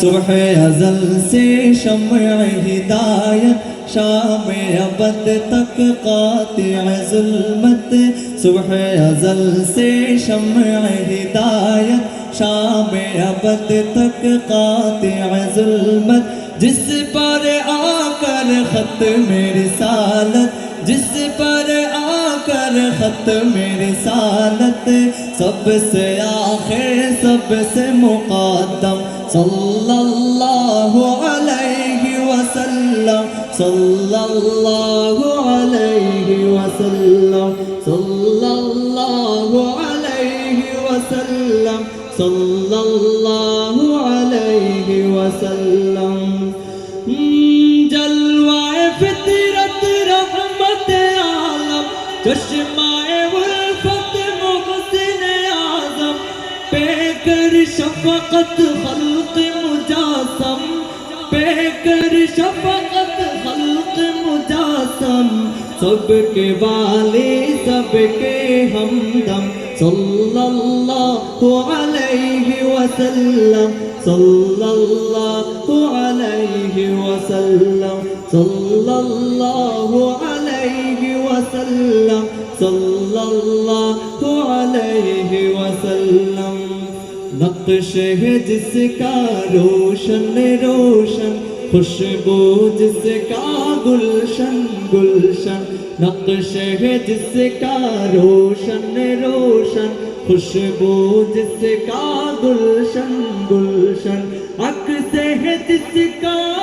सुबह अजल से शम हिदायत, शाम अबद तक कातुलमत सुबह अजल से शम हिदायत, शाम अबद तक कातुलमत जिस पर आकर खत मेरी सालत جس پر آ کر ختم رسالت، سب سے آخر، سب سے مقدم، صلی اللہ علیہ وسلم، صلی اللہ علیہ وسلم، صلی اللہ علیہ وسلم، صلی اللہ علیہ وسلم۔ چشمائے الفت محسن اعظم پہ کر شفقت خلق مجاسم پہ کر شفقت خلق مجاسم سب کے والے سب کے ہمدم صلی اللہ علیہ وسلم صلی اللہ علیہ وسلم صلی اللہ علیہ عليه وسلم صلى الله عليه وسلم نقش ہے جس کا روشن روشن خوشبو جس کا گلشن گلشن نقش ہے جس کا روشن روشن خوشبو جس کا گلشن گلشن عکس ہے جس کا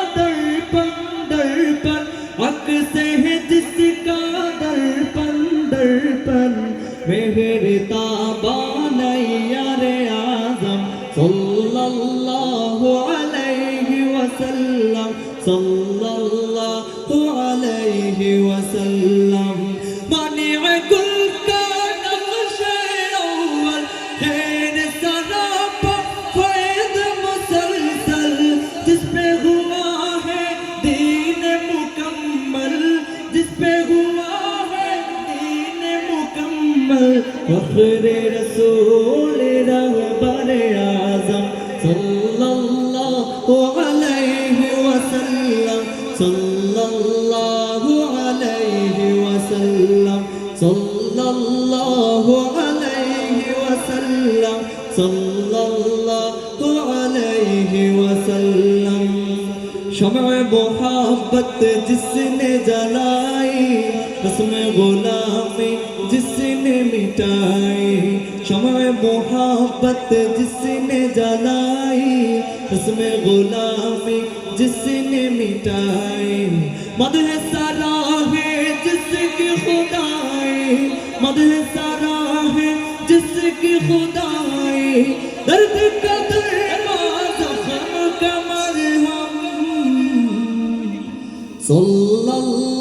তন মেহের তাবানাইয়া রে আজম সাল্লাল্লাহু আলাইহি ওয়াসাল্লাম সাল্লাল্লাহু আলাইহি ওয়াসাল্লাম। মানি'কুল ফখর রসুল রহবর আজম সাল্লাল্লাহু আলাইহি ওয়াসাল্লাম সাল্লাল্লাহু আলাইহি ওয়াসাল্লাম সাল্লাল্লাহু আলাইহি ওয়াসাল্লাম সাল্লাল্লাহু আলাইহি ওয়াসাল্লাম শমে মোহাব্বত জিসনে জ্বালা उसमें गुलामी जिसने मिटाई समय मोहब्बत जिसने जलाई उसमें गुलामी जिसने मिटाई मदह सारा है जिसकी खुदाई मदह सारा है जिसकी खुदाई दर्द का जख्म का मरहम सल्लल्लाहु